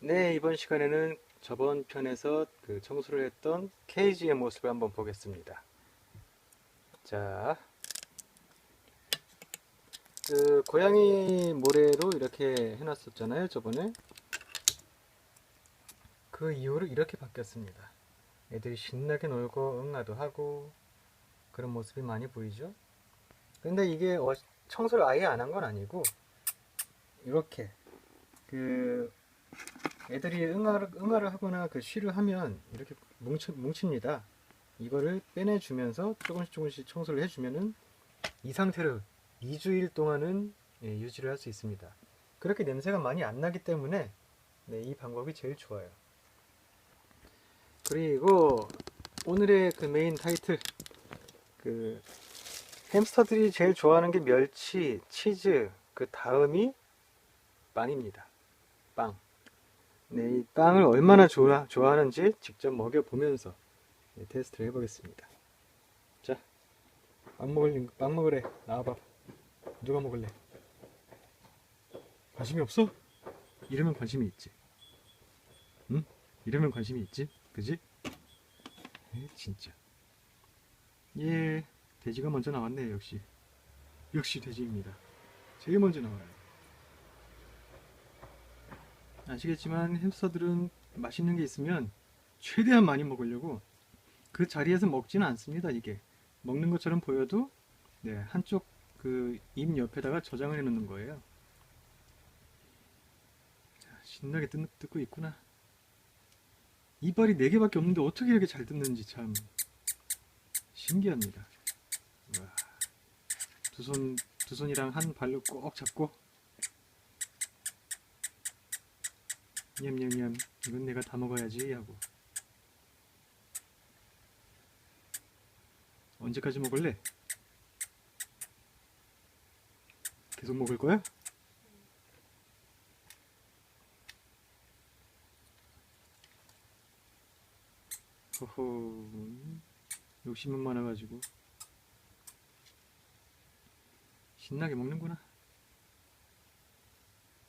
네, 이번 시간에는 저번 편에서 그 청소를 했던 케이지의 모습을 한번 보겠습니다. 자, 그 고양이 모래로 이렇게 해놨었잖아요, 저번에. 그 이후로 이렇게 바뀌었습니다. 애들이 신나게 놀고 응아도 하고 그런 모습이 많이 보이죠? 근데 이게 어- 청소를 아예 안 한 건 아니고 이렇게 그 애들이 응아를, 응아를 하거나 그 쉬를 하면 이렇게 뭉치, 뭉칩니다. 이거를 빼내주면서 조금씩 조금씩 청소를 해주면은 이 상태로 2주일 동안은 예, 유지를 할 수 있습니다. 그렇게 냄새가 많이 안 나기 때문에 네, 이 방법이 제일 좋아요. 그리고 오늘의 그 메인 타이틀 그 햄스터들이 제일 좋아하는 게 멸치, 치즈, 그 다음이 빵입니다. 빵. 네, 이 빵을 얼마나 좋아, 좋아하는지 직접 먹여보면서 네, 테스트를 해보겠습니다. 자, 빵 먹을, 빵 먹으래. 나와봐. 누가 먹을래? 관심이 없어? 이러면 관심이 있지. 응? 이러면 관심이 있지? 그지? 에, 진짜. 예, 돼지가 먼저 나왔네, 역시. 역시 돼지입니다. 제일 먼저 나와요. 아시겠지만 햄스터들은 맛있는 게 있으면 최대한 많이 먹으려고 그 자리에서 먹지는 않습니다. 이게 먹는 것처럼 보여도 네, 한쪽 그 입 옆에다가 저장을 해 놓는 거예요. 자, 신나게 뜯, 뜯고 있구나. 이빨이 4개밖에 없는데 어떻게 이렇게 잘 뜯는지 참 신기합니다. 두 손, 두 손이랑 한 발로 꼭 잡고 냠냠냠 이건 내가 다 먹어야지 하고 언제까지 먹을래? 계속 먹을 거야? 호호 욕심은 많아가지고 신나게 먹는구나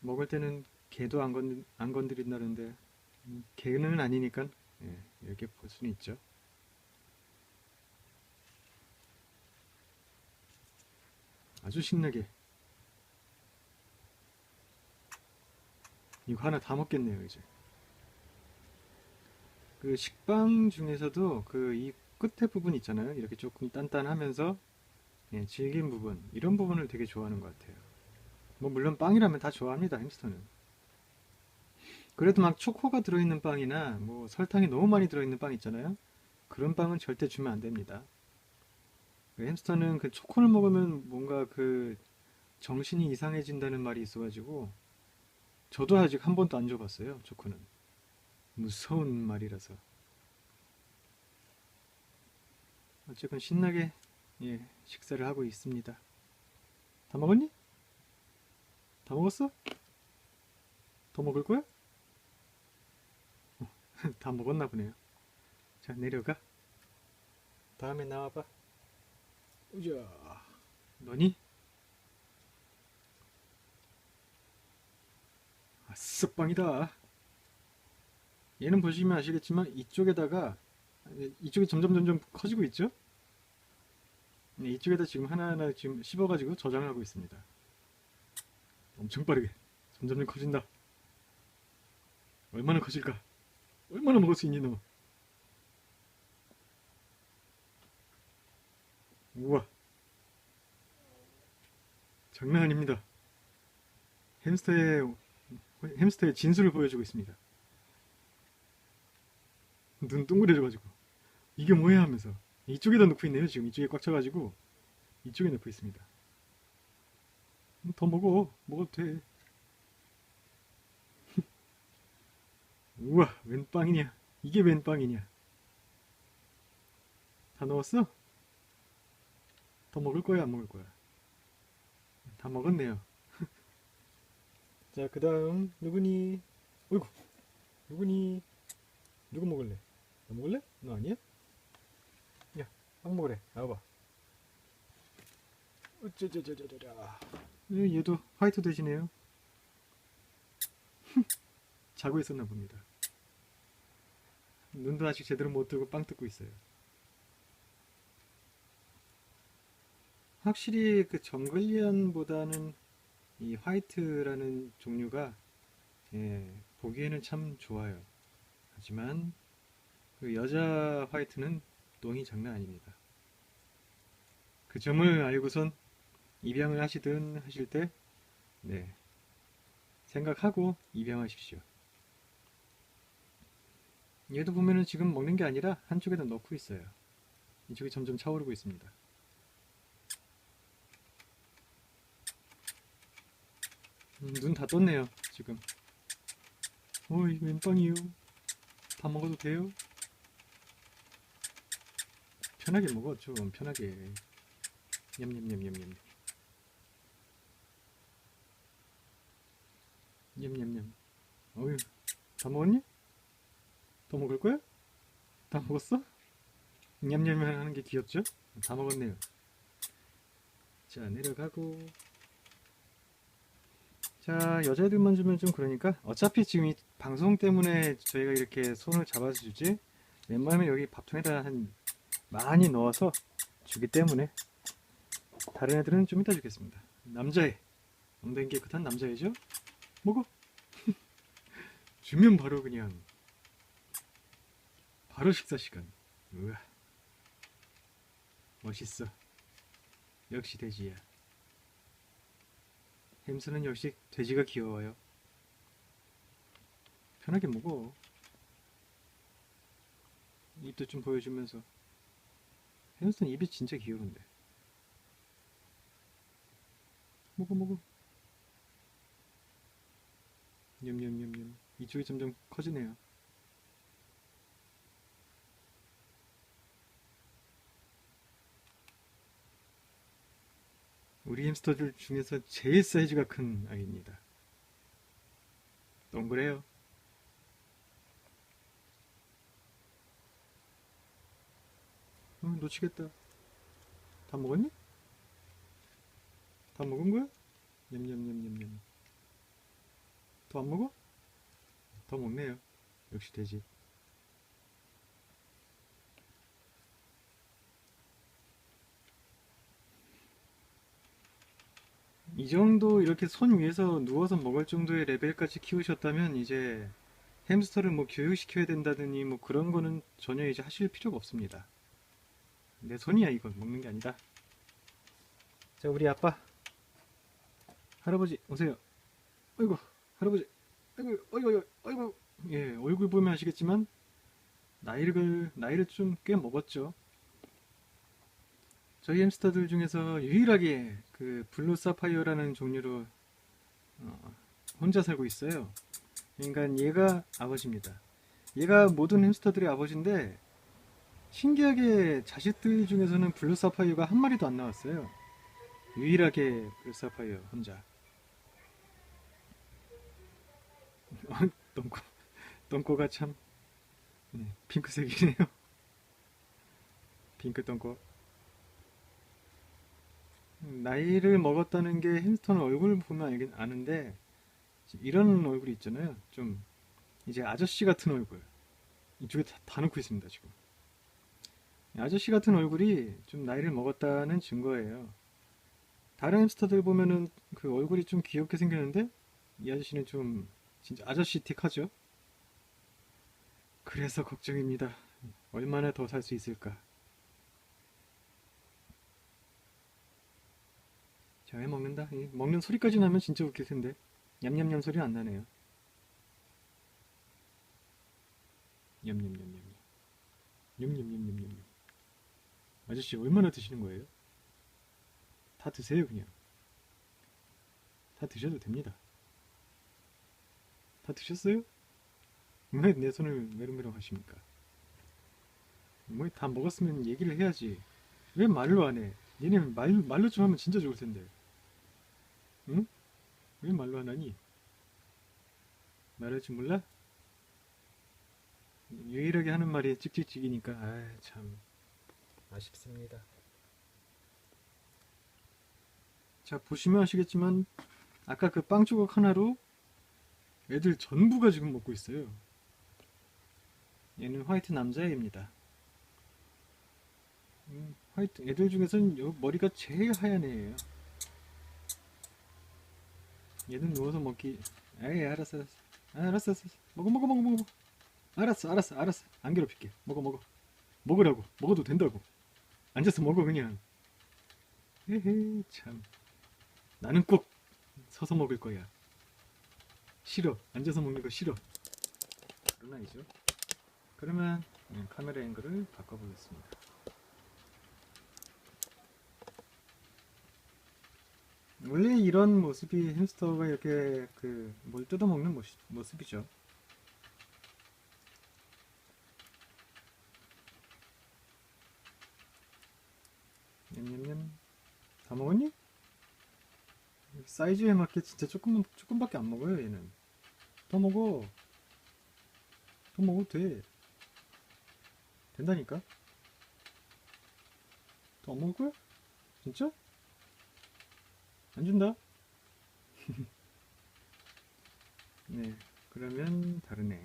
먹을 때는 개도 안, 건, 안 건드린다는데 음, 개는 아니니까 예, 이렇게 볼 수는 있죠. 아주 신나게 이거 하나 다 먹겠네요 이제. 그 식빵 중에서도 그 이 끝에 부분 있잖아요. 이렇게 조금 단단하면서 예, 질긴 부분 이런 부분을 되게 좋아하는 것 같아요. 뭐 물론 빵이라면 다 좋아합니다 햄스터는. 그래도 막 초코가 들어있는 빵이나 뭐 설탕이 너무 많이 들어있는 빵 있잖아요. 그런 빵은 절대 주면 안 됩니다. 그 햄스터는 그 초코를 먹으면 뭔가 그 정신이 이상해진다는 말이 있어가지고 저도 아직 한 번도 안 줘봤어요. 초코는 무서운 말이라서. 어쨌건 신나게 예, 식사를 하고 있습니다. 다 먹었니? 다 먹었어? 더 먹을 거야? 다 먹었나 보네요. 자, 내려가. 다음에 나와봐. 우자. 너니? 아싸, 빵이다. 얘는 보시면 아시겠지만 이쪽에다가 이쪽이 점점 점점 커지고 있죠? 네, 이쪽에다 지금 하나하나 지금 씹어가지고 저장하고 있습니다. 엄청 빠르게 점점 커진다. 얼마나 커질까? 얼마나 먹을 수 있니 너? 우와 장난 아닙니다. 햄스터의 햄스터의 진수를 보여주고 있습니다. 눈 둥그레져가지고 이게 뭐야 하면서 이쪽에다 넣고 있네요. 지금 이쪽에 꽉 차가지고 이쪽에 넣고 있습니다. 더 먹어 먹어도 돼. 우와, 웬 빵이냐? 이게 웬 빵이냐? 다 넣었어? 더 먹을 거야, 안 먹을 거야? 다 먹었네요. 자, 그 다음, 누구니? 어이구, 누구니? 누구 먹을래? 너 먹을래? 너 아니야? 야, 빵 먹으래. 나와봐. 어쩌저저저저저. 얘도 화이트 대신에요. 자고 있었나 봅니다. 눈도 아직 제대로 못 뜨고 빵 뜯고 있어요. 확실히 그 정글리안보다는 이 화이트라는 종류가 예, 보기에는 참 좋아요. 하지만 그 여자 화이트는 똥이 장난 아닙니다. 그 점을 알고선 입양을 하시든 하실 때 네, 생각하고 입양하십시오. 얘도 보면은 지금 먹는 게 아니라 한쪽에다 넣고 있어요. 이쪽이 점점 차오르고 있습니다. 음, 눈다 떴네요, 지금. 어이, 웬빵이요? 다 먹어도 돼요? 편하게 먹어, 좀 편하게. 냠냠냠냠냠. 냠냠냠. 어휴, 다 먹었니? 더 먹을 거야? 다 먹었어? 냠냠냠 하는 게 귀엽죠? 다 먹었네요. 자, 내려가고. 자, 여자애들만 주면 좀 그러니까 어차피 지금 이 방송 때문에 저희가 이렇게 손을 잡아서 주지 웬만하면 여기 밥통에다 한 많이 넣어서 주기 때문에 다른 애들은 좀 이따 주겠습니다. 남자애. 엉덩이 깨끗한 남자애죠? 먹어. 주면 바로 그냥 바로 식사 시간. 우와. 멋있어. 역시 돼지야. 햄스는 역시 돼지가 귀여워요. 편하게 먹어. 입도 좀 보여주면서. 햄스는 입이 진짜 귀여운데. 먹어 먹어. 냠냠냠냠. 이쪽이 점점 커지네요. 우리 햄스터들 중에서 제일 사이즈가 큰 아이입니다. 동그래요. 어, 놓치겠다. 다 먹었니? 다 먹은 거야? 냠냠냠냠냠. 더 안 먹어? 더 먹네요. 역시 돼지. 이 정도 이렇게 손 위에서 누워서 먹을 정도의 레벨까지 키우셨다면 이제 햄스터를 뭐 교육시켜야 된다더니 뭐 그런 거는 전혀 이제 하실 필요가 없습니다. 내 손이야 이건 먹는 게 아니다. 자 우리 아빠 할아버지 오세요. 아이고 할아버지 아이고 아이고 아이고, 예 얼굴 보면 아시겠지만 나이를 나이를 좀 꽤 먹었죠. 저희 햄스터들 중에서 유일하게 그 블루 사파이어라는 종류로 어, 혼자 살고 있어요. 그러니까 얘가 아버지입니다. 얘가 모든 햄스터들의 아버지인데 신기하게 자식들 중에서는 블루 사파이어가 한 마리도 안 나왔어요. 유일하게 블루 사파이어 혼자. 어, 똥꼬, 똥꼬가 참 네, 핑크색이네요. 핑크 똥꼬. 나이를 먹었다는 게 햄스터는 얼굴 보면 알긴 아는데 이런 얼굴이 있잖아요. 좀 이제 아저씨 같은 얼굴 이쪽에 다, 다 넣고 있습니다 지금. 아저씨 같은 얼굴이 좀 나이를 먹었다는 증거예요. 다른 햄스터들 보면은 그 얼굴이 좀 귀엽게 생겼는데 이 아저씨는 좀 진짜 아저씨 틱하죠. 그래서 걱정입니다. 얼마나 더 살 수 있을까? 자, 왜 먹는다? 이 먹는 소리까지 나면 진짜 웃길 텐데. 냠냠냠 소리 안 나네요. 냠냠냠냠. 냠냠냠냠냠. 아저씨 얼마나 드시는 거예요? 다 드세요 그냥. 다 드셔도 됩니다. 다 드셨어요? 왜 내 손을 메롱메롱 하십니까? 뭐 다 먹었으면 얘기를 해야지. 왜 말로 안 해? 얘네 말, 말로 좀 하면 진짜 좋을 텐데. 응? 왜 말로 안 하니? 말할 줄 몰라? 유일하게 하는 말이 찍찍찍이니까 아참 아쉽습니다. 자 보시면 아시겠지만 아까 그 빵 조각 하나로 애들 전부가 지금 먹고 있어요. 얘는 화이트 남자애입니다. 음, 화이트 애들 중에서는 요 머리가 제일 하얀 애예요. 얘는 누워서 먹기. 에이 알았어 알았어. 아, 알았어 알았어. 먹어 먹어 먹어 먹어. 알았어 알았어 알았어. 안 괴롭힐게. 먹어 먹어. 먹으라고. 먹어도 된다고. 앉아서 먹어 그냥. 헤헤 참. 나는 꼭 서서 먹을 거야. 싫어. 앉아서 먹는 거 싫어. 그런 아이죠. 그러면 음, 카메라 앵글을 바꿔보겠습니다. 원래 이런 모습이 햄스터가 이렇게 그 뭘 뜯어먹는 모습, 모습이죠. 냠냠냠. 다 먹었니? 사이즈에 맞게 진짜 조금 조금밖에 안 먹어요 얘는. 더 먹어. 더 먹어도 돼. 된다니까. 더 안 먹을 거야? 진짜? 안 준다. 네, 그러면 애.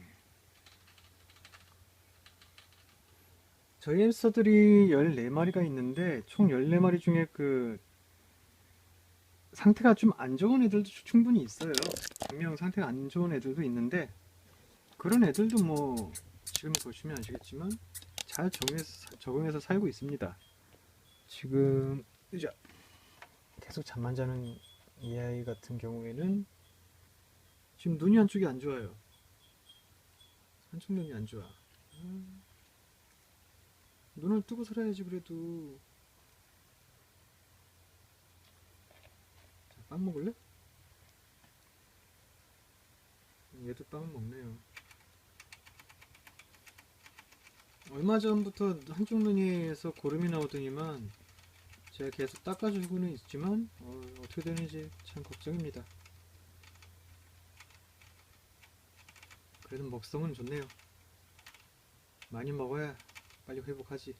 저희 햄스터들이 14마리가 있는데 총 14마리 중에 그 상태가 좀 안 좋은 애들도 충분히 있어요. 분명 상태가 안 좋은 애들도 있는데 그런 애들도 뭐 지금 보시면 아시겠지만 잘 적응해서, 적응해서 살고 있습니다. 지금 이제 계속 잠만 자는 이 아이 같은 경우에는 지금 눈이 한쪽이 안 좋아요. 한쪽 눈이 안 좋아. 아, 눈을 뜨고 살아야지 그래도. 자, 빵 먹을래? 얘도 빵 먹네요. 얼마 전부터 한쪽 눈이에서 고름이 나오더니만 제가 계속 닦아주고는 있지만 어, 떻게 되는지 참 걱정입니다. 그래도 먹성은 좋네요. 많이 먹어야 빨리 회복하지.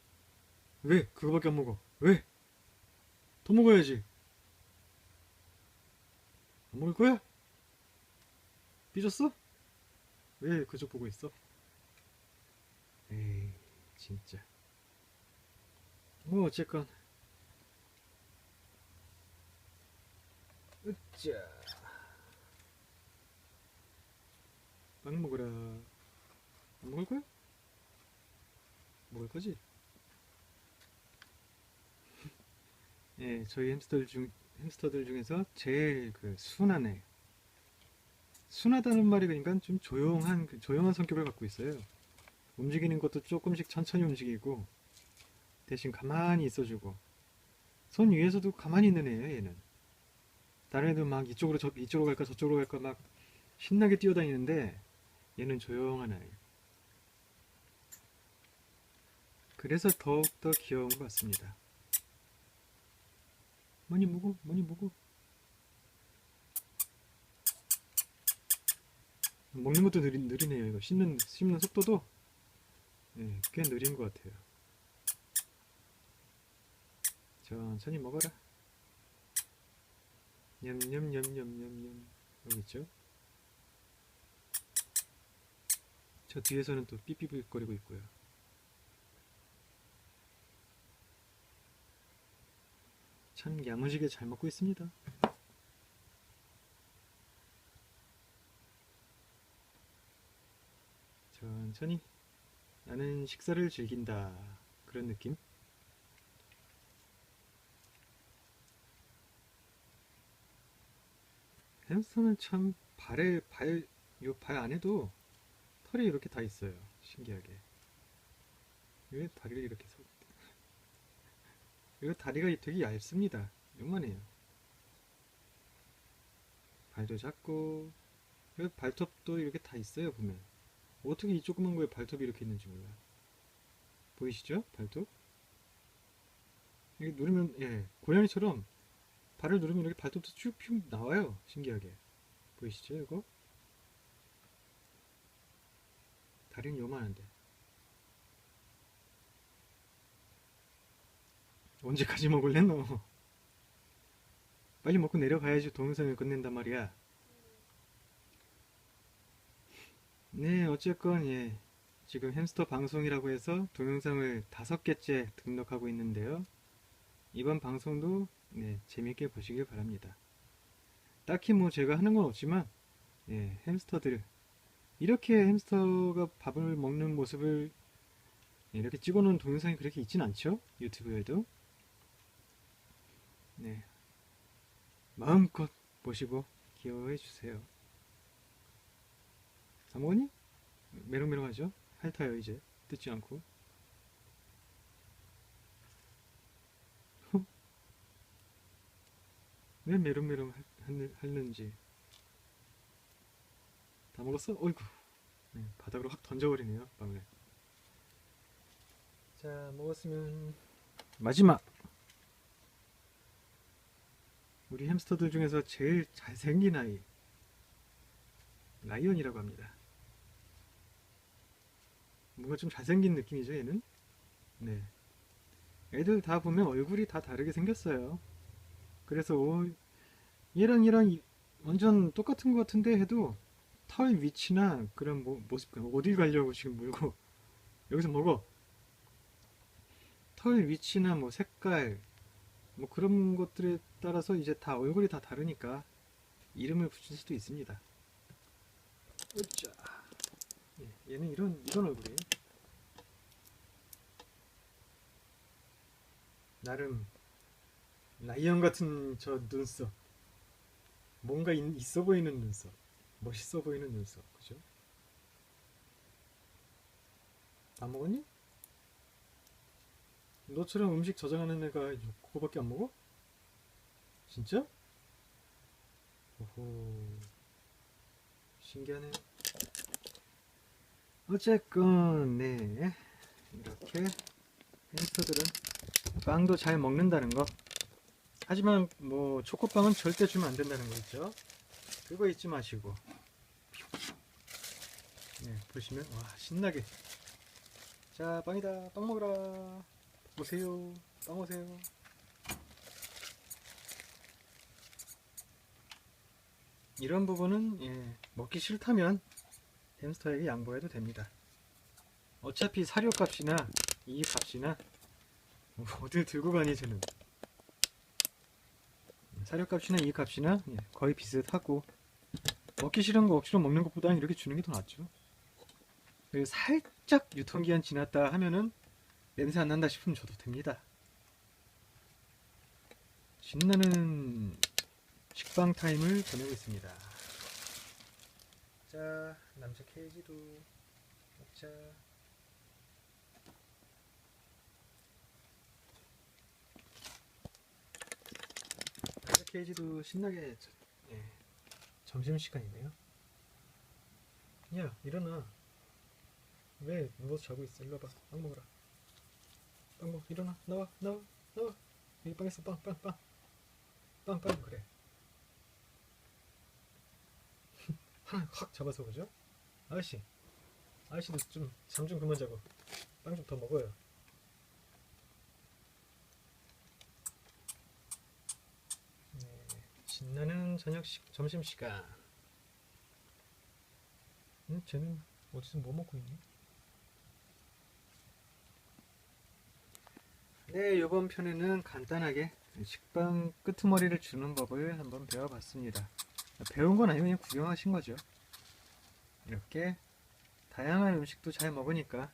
왜? 그거밖에 안 먹어. 왜? 더 먹어야지. 안 먹을 거야? 삐졌어? 왜 그쪽 보고 있어? 에이, 진짜. 뭐 어쨌건 으쌰. 빵 먹으라. 안 먹을 거야? 먹을 거지? 예, 저희 햄스터들 중 햄스터들 중에서 제일 그 순한 애. 순하다는 말이 그러니까 좀 조용한 그 조용한 성격을 갖고 있어요. 움직이는 것도 조금씩 천천히 움직이고 대신 가만히 있어주고 손 위에서도 가만히 있는 애예요 얘는 다른 애들 막 이쪽으로 저 이쪽으로 갈까 저쪽으로 갈까 막 신나게 뛰어다니는데 얘는 조용한 아이. 그래서 더욱더 귀여운 것 같습니다. 많이 먹어, 많이 먹어. 먹는 것도 느리, 느리네요. 이거 씹는 씹는 속도도 예, 꽤 느린 것 같아요. 천천히 먹어라. 냠냠냠냠냠냠 여기 있죠? 저 뒤에서는 또 삐삐거리고 있고요. 참 야무지게 잘 먹고 있습니다. 천천히 나는 식사를 즐긴다 그런 느낌. 햄스터는 참 발에 발, 요 발 안에도 털이 이렇게 다 있어요. 신기하게. 왜 다리를 이렇게 서? 이거 다리가 되게 얇습니다. 요만해요. 발도 작고, 이 발톱도 이렇게 다 있어요. 보면 어떻게 이 조그만 거에 발톱이 이렇게 있는지 몰라. 보이시죠? 발톱? 이게 누르면 예 고양이처럼 발을 누르면 이렇게 발톱도 쭉쭉 나와요. 신기하게. 보이시죠, 이거? 다리는 요만한데. 언제까지 먹을래, 너? 빨리 먹고 내려가야지 동영상을 끝낸단 말이야. 네, 어쨌건 예. 지금 햄스터 방송이라고 해서 동영상을 다섯 개째 등록하고 있는데요. 이번 방송도 네, 재밌게 보시길 바랍니다. 딱히 뭐 제가 하는 건 없지만 예, 햄스터들 이렇게 햄스터가 밥을 먹는 모습을 이렇게 찍어놓은 동영상이 그렇게 있진 않죠? 유튜브에도. 네. 마음껏 보시고 기여해 주세요. 사모님? 메롱메롱하죠? 핥아요 이제 뜯지 않고 왜 메롱메롱 할- 하는지 다 먹었어? 어이구 네, 바닥으로 확 던져버리네요 빵을 자 먹었으면 마지막 우리 햄스터들 중에서 제일 잘생긴 아이 라이언이라고 합니다 뭔가 좀 잘생긴 느낌이죠, 얘는? 네. 애들 다 보면 얼굴이 다 다르게 생겼어요. 그래서 오, 얘랑 얘랑 이- 완전 똑같은 것 같은데 해도 털 위치나 그런 모, 모습, 어딜 가려고 지금 물고 여기서 먹어. 털 위치나 뭐 색깔 뭐 그런 것들에 따라서 이제 다 얼굴이 다 다르니까 이름을 붙일 수도 있습니다. 으쌰. 예, 얘는 이런 이런 얼굴이에요. 나름 라이언 같은 저 눈썹. 뭔가 있, 있어 보이는 눈썹. 멋있어 보이는 눈썹. 그죠? 안 먹었니? 너처럼 음식 저장하는 애가 그거밖에 안 먹어? 진짜? 오호. 신기하네. 어쨌건 네 이렇게 햄스터들은 빵도 잘 먹는다는 거 하지만 뭐 초코빵은 절대 주면 안 된다는 거 있죠? 그거 잊지 마시고. 네 보시면 와 신나게. 자 빵이다. 빵 먹으라. 오세요. 빵 오세요. 이런 부분은 예, 먹기 싫다면 햄스터에게 양보해도 됩니다. 어차피 사료값이나 이 값이나 뭐 어딜 들고 가니 저는 사료값이나 이 값이나 예, 거의 비슷하고 먹기 싫은 거 억지로 먹는 것보다는 이렇게 주는 게 더 낫죠. 살짝 유통기한 지났다 하면은 냄새 안 난다 싶으면 줘도 됩니다. 신나는 식빵 타임을 보내고 있습니다. 자, 남자 케이지도 먹자. 케이지도 신나게 저- 예, 점심 시간이네요. 야, 일어나. 왜 누워서 자고 있어? 일로 와봐. 빵 먹어라. 빵 먹. 일어나. 나와. 나와. 나와. 여기 빵 있어. 빵. 빵. 빵. 빵. 빵. 그래. 하나 확 잡아서 보죠. 아저씨, 아저씨도 좀 잠 좀 그만 자고 빵 좀 더 먹어요. 네, 신 나는 저녁 시, 점심 시간. 음, 쟤는 어디서 뭐 먹고 있니? 네, 이번 편에는 간단하게 식빵 끄트머리를 주는 법을 한번 배워봤습니다. 배운 건 아니고 그냥 구경하신 거죠. 이렇게 다양한 음식도 잘 먹으니까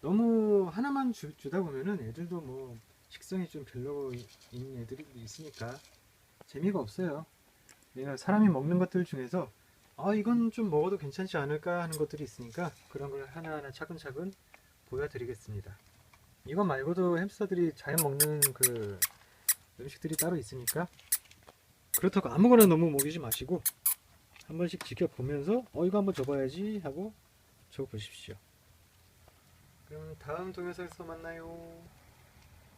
너무 하나만 주, 주다 보면은 애들도 뭐 식성이 좀 별로 이- 있는 애들이 있으니까 재미가 없어요. 내가 사람이 먹는 것들 중에서 아 이건 좀 먹어도 괜찮지 않을까 하는 것들이 있으니까 그런 걸 하나하나 차근차근 보여드리겠습니다. 이거 말고도 햄스터들이 잘 먹는 그 음식들이 따로 있으니까 그렇다고 아무거나 너무 먹이지 마시고 한 번씩 지켜보면서 어 이거 한번 줘봐야지 하고 줘보십시오. 그럼 다음 동영상에서 만나요.